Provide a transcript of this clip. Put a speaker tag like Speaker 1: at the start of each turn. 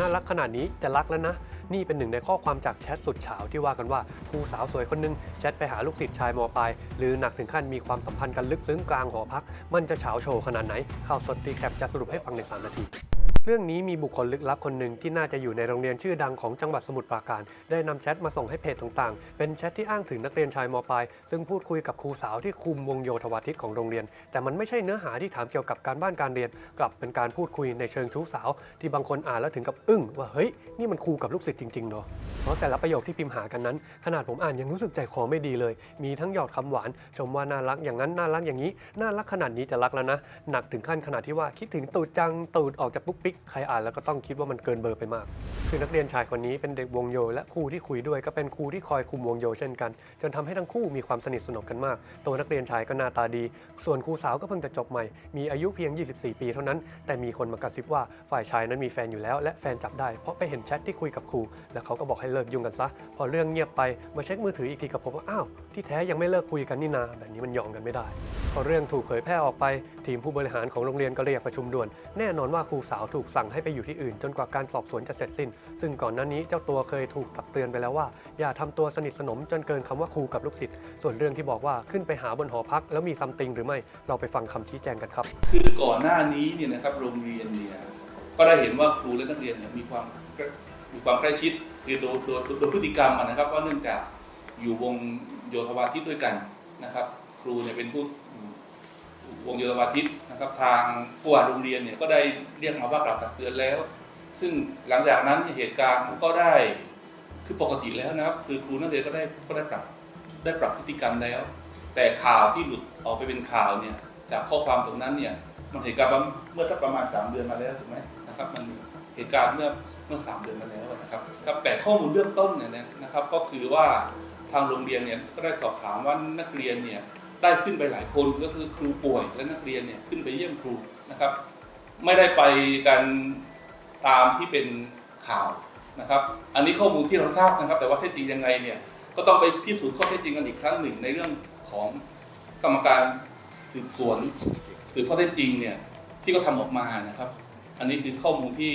Speaker 1: น่ารักขนาดนี้จะรักแล้วนะ นี่เป็นหนึ่งในข้อความจากแชทสุดเฉาที่ว่ากันว่าครูสาวสวยคนหนึงแชทไปหาลูกศิษย์ชายมปลายหรือหนักถึงขั้นมีความสัมพันธ์กันลึกซึ้งกลางหอพัก มันจะเฉาโชว์ขนาดไหนข่าวสดตีแคปจะสรุปให้ฟังใน3นาที เรื่องนี้มีบุคคลลึกลับคนหนึ่งที่น่าจะอยู่ในโรงเรียนชื่อดังของจังหวัดสมุทรปราการ ได้นำแชทมาส่งให้เพจต่างๆ เป็นแชทที่อ้างถึงนักเรียนชายมปลายซึ่งพูดคุยกับครูสาวที่คุมวงโยธวาทิตของโรงเรียน แต่มันไม่ใช่เนื้อหาที่ถามเกี่ยวกับการบ้านการเรียน กลับเป็นการพูดคุยในเชิงชู้สาว ที่บางคนอ่านแล้วถึงกับอึ้งว่าเฮ้ยนี่มันครูกับลูกศิษย์จริงๆเนาะเพราะแต่ละประโยคที่พิมพ์หากันนั้น ขนาดผมอ่านยังรู้สึกใจคอไม่ดีเลย มีทั้งหยอดคำหวาน ชมว่าน่ารักอย่างนั้นน่ารักอย่างนี้น่ารักขนาดนี้จะรักแล้วนะหนักถึงขั้นขนาดที่ว่าคิดถึงตูดจังตูดออกจากปุ๊กปิกใครอ่านแล้วก็ต้องคิดว่ามันเกินเบอร์ไปมาก คือนักเรียนชายคนนี้เป็นเด็กวงโย และครูที่คุยด้วยก็เป็นครูที่คอยคุมวงโยเช่นกัน จนทำให้ทั้งคู่มีความสนิทสนมกันมาก ตัวนักเรียนชายก็หน้าตาดี ส่วนครูสาวก็เพิ่งจะจบใหม่ มีอายุเพียง 24 ปีเท่านั้น แต่มีคนมากระซิบว่าฝ่ายชายนั้นมีแฟนอยู่แล้ว และแฟนจับได้ เพราะไปเห็นแชทที่คุยกับครู และเขาก็บอกให้เลิกยุ่งกันซะ พอเรื่องเงียบไปมาเช็คมือถืออีกทีกับผมว่าอ้าวที่แท้ยังไม่เลิกคุยกันนี่นาแบบนี้มันยอมกันไม่ได้ พอเรื่องถูกเผยแพร่ออกไป ทีมผู้บริหารของโรงเรียนก็เรียกประชุมด่วน แน่นอนว่าครูสาวถูกูกสั่งให้ไปอยู่ที่อื่น จนกว่าการสอบสวนจะเสร็จสิ้น ซึ่งก่อนหน้านี้เจ้าตัวเคยถูกตักเตือนไปแล้วว่า อย่าทำตัวสนิทสนมจนเกินคำว่าครูกับลูกศิษย์ส่วนเรื่องที่บอกว่าขึ้นไปหาบนหอพัก แล้วมีซัมติงหรือไม่เราไปฟังคำชี้แจงกันครับ
Speaker 2: คือก่อนหน้านี้เนี่ยนะครับโรงเรียนเนี่ยก็ได้เห็นว่าครูและนักเรียนเนี่ยมีความมีความใกล้ชิดคือโดยโดยโดยพฤติกรรมนะครับว่าเนื่องจากอยู่วงโยธวาทิตด้วยกันนะครับ ครูเนี่ยเป็นผู้วงโยธวาทิต นะครับทางผู้ว่าโรงเรียนเนี่ยก็ได้เรียกมาว่ากล่าวตักเตือนแล้ว ซึ่งหลังจากนั้นเหตุการณ์ก็ได้คือปกติแล้วนะครับ คือครูนักเรียนก็ได้ก็ได้ปรับได้ปรับพฤติกรรมแล้ว แต่ข่าวที่หลุดออกไปเป็นข่าวเนี่ยจากข้อความตรงนั้นเนี่ยมันเหตุการณ์เมื่อสักประมาณ 3 เดือนมาแล้วถูกไหมนะครับมันเหตุการณ์เมื่อเมื่อสามเดือนมาแล้วนะครับครับแต่ข้อมูลเบื้องต้นเนี่ยนะครับ ก็คือว่าทางโรงเรียนเนี่ยก็ได้สอบถามว่านักเรียนเนี่ย ได้ขึ้นไปหลายคนก็คือครูป่วยและนักเรียนเนี่ยขึ้นไปเยี่ยมครูนะครับ ไม่ได้ไปกันตามที่เป็นข่าวนะครับ อันนี้ข้อมูลที่เราทราบนะครับ แต่ว่าเท็จจริงยังไงเนี่ยก็ต้องไปพิสูจน์ข้อเท็จจริงกันอีกครั้งหนึ่งในเรื่องของกรรมการสืบสวนสืบข้อเท็จจริงเนี่ยที่เขาทำออกมานะครับ อันนี้คือข้อมูลที่